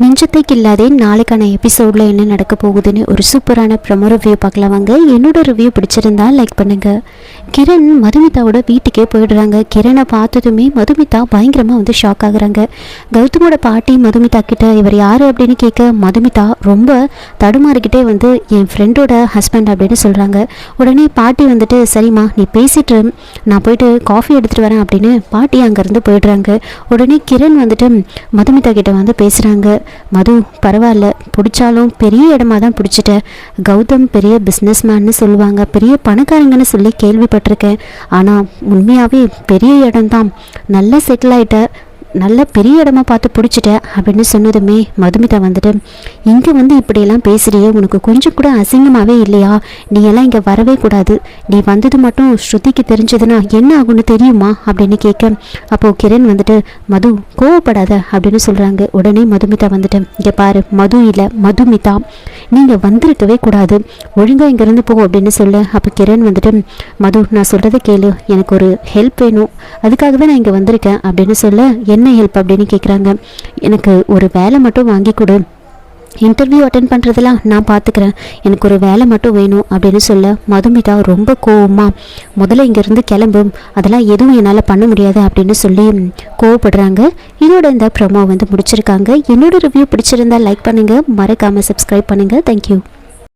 நெஞ்சத்தை இல்லாதே நாளைக்கான எபிசோடில் என்ன நடக்க போகுதுன்னு ஒரு சூப்பரான ப்ரமோ ரிவ்யூ பார்க்கலாம் வாங்க. என்னோட ரிவ்யூ பிடிச்சிருந்தா லைக் பண்ணுங்கள் கிரண் மதுமிதாவோட வீட்டுக்கே போயிடுறாங்க. கிரணை பார்த்ததுமே மதுமிதா பயங்கரமாக வந்து ஷாக் ஆகுறாங்க. கௌதமோட பாட்டி மதுமிதா கிட்ட இவர் யார்? அப்படின்னு கேட்க மதுமிதா ரொம்ப தடுமாறிக்கிட்டே வந்து என் ஃப்ரெண்டோட ஹஸ்பண்ட் அப்படின்னு சொல்கிறாங்க உடனே பாட்டி வந்துட்டு சரிம்மா நீ பேசிட்டு நான் போயிட்டு காஃபி எடுத்துகிட்டு வரேன் அப்படின்னு பாட்டி அங்கேருந்து போயிடுறாங்க. உடனே கிரண் வந்துட்டு மதுமிதா கிட்ட வந்து பேசுகிறாங்க மது பரவாயில்ல. பிடிச்சாலும் பெரிய இடமா தான் பிடிச்சிட்ட கௌதம் பெரிய பிஸ்னஸ்மேன்னு சொல்லுவாங்க. பெரிய பணக்காரங்கன்னு சொல்லி கேள்விப்பட்டிருக்கேன் ஆனால் உண்மையாகவே பெரிய இடம்தான். நல்லா செட்டில் ஆகிட்ட நல்ல பெரிய இடமா பார்த்து பிடிச்சிட்டேன் அப்படின்னு சொன்னதுமே மதுமிதா வந்துட்டு இங்கே வந்து இப்படியெல்லாம் பேசுகிறியே உனக்கு கொஞ்சம் கூட அசிங்கமாகவே இல்லையா? நீ எல்லாம் இங்கே வரவே கூடாது. நீ வந்தது மட்டும் ஸ்ருதிக்கு தெரிஞ்சதுன்னா என்ன ஆகும்னு தெரியுமா? அப்படின்னு கேட்க அப்போது கிரண் வந்துட்டு மது கோவப்படாத அப்படின்னு சொல்கிறாங்க உடனே மதுமிதா வந்துட்டு இங்கே பாரு மது இல்லை மதுமிதா. நீங்கள் வந்திருக்கவே கூடாது. ஒழுங்காக இங்கேருந்து போ அப்படின்னு சொல்ல. அப்போ கிரண் வந்துட்டு மது நான் சொல்கிறத கேளு. எனக்கு ஒரு ஹெல்ப் வேணும். அதுக்காக தான் நான் இங்கே வந்திருக்கேன். அப்படின்னு சொல்ல. என்ன ஹெல்ப் அப்படின்னு கேட்குறாங்க எனக்கு ஒரு வேலை மட்டும் வாங்கி கொடு. இன்டர்வியூ அட்டன் பண்ணுறதெல்லாம் நான் பார்த்துக்கிறேன் எனக்கு ஒரு வேலை மட்டும் வேணும் அப்படின்னு சொல்ல மதுமிதா ரொம்ப கோவமாக முதல்ல இங்கேருந்து கிளம்பும் அதெல்லாம் எதுவும் என்னால் பண்ண முடியாது அப்படின்னு சொல்லி கோவப்படுறாங்க. இதோட இந்த ப்ரொமோ வந்து முடிச்சிருக்காங்க. என்னோட ரிவ்யூ பிடிச்சிருந்தா லைக் பண்ணுங்கள் மறக்காமல் சப்ஸ்கிரைப் பண்ணுங்கள் தேங்க்யூ